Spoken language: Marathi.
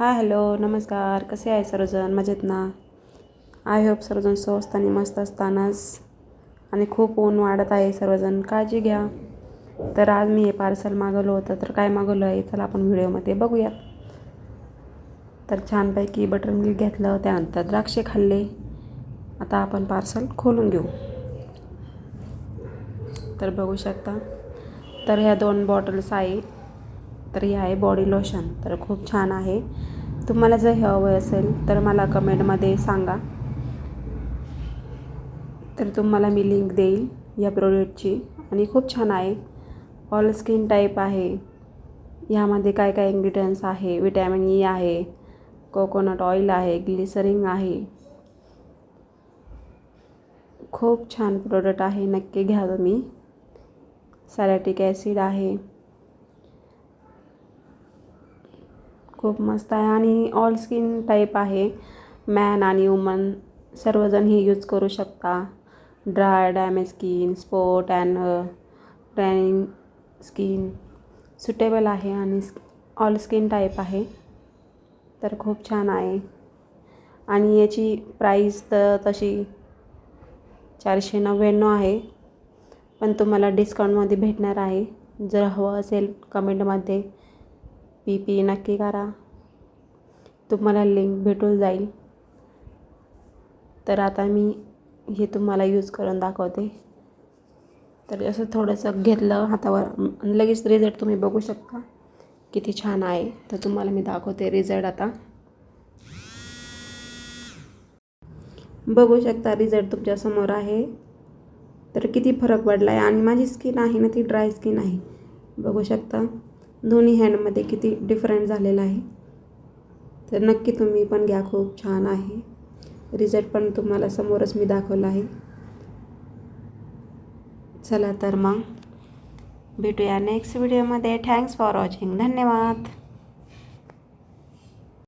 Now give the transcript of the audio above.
हाय हॅलो नमस्कार. कसे आहे सर्वजण? मजेत ना? आय होप सर्वजण स्वस्त आणि मस्त असतानाच आणि खूप ऊन वाढत आहे सर्वजण. काळजी घ्या. तर आज मी हे पार्सल मागवलं होतं. तर काय मागवलं आहे चला आपण व्हिडिओमध्ये बघूया तर छानपैकी बटर मिल्क घेतलं त्यानंतर द्राक्षे खाल्ले. आता आपण पार्सल खोलून घेऊ. तर बघू शकता. तर ह्या दोन बॉटल्स आहे. तर हे आहे बॉडी लोशन तर खूप छान आहे. तुम्हाला जर हे हवं असेल तर मला कमेंटमध्ये सांगा. तर तुम्हाला मी लिंक देईल या प्रोडक्टची आणि खूप छान आहे. ऑल स्किन टाईप आहे. ह्यामध्ये काय काय इन्ग्रिडियंट्स आहे? विटॅमिन ई e आहे. कोकोनट ऑइल आहे. ग्लिसरिंग आहे. खूप छान प्रोडक्ट आहे. नक्की घ्या तुम्ही. सॅलॅटिक ॲसिड आहे. खूप मस्त आहे आणि ऑल स्किन टाईप आहे. मॅन आणि वुमन सर्वजण ही यूज करू शकता. Dry damage skin spot and tanning skin suitable आहे आणि ऑल स्किन टाईप आहे. तर खूप छान आहे. आणि याची प्राईस तर तशी चारशे नव्याण्णव आहे. पण तुम्हाला डिस्काउंटमध्ये भेटणार आहे. जर हवं असेल कमेंटमध्ये पी पी नक्की करा. तुम्हाला लिंक भेटून जाईल. तर आता मी हे तुम्हाला यूज करून दाखवते. तर असं थोडंसं घेतलं हातावर. लगेच रिझल्ट तुम्ही बघू शकता. किती छान आहे. तर तुम्हाला मी दाखवते रिझल्ट आता. बघू शकता रिझल्ट तुमच्यासमोर आहे. तर किती फरक पडला आहे आणि माझी स्किन आहे ना ती ड्राय स्किन आहे. बघू शकता. दोन्ही हँडमध्ये किती डिफरंट झालेला आहे. तर नक्की तुम्ही पण घ्या खूप छान आहे. रिझल्ट पण तुम्हाला समोरच मी दाखवला आहे. चला तर मग भेटूया नेक्स्ट व्हिडिओमध्ये थँक्स फॉर वॉचिंग धन्यवाद.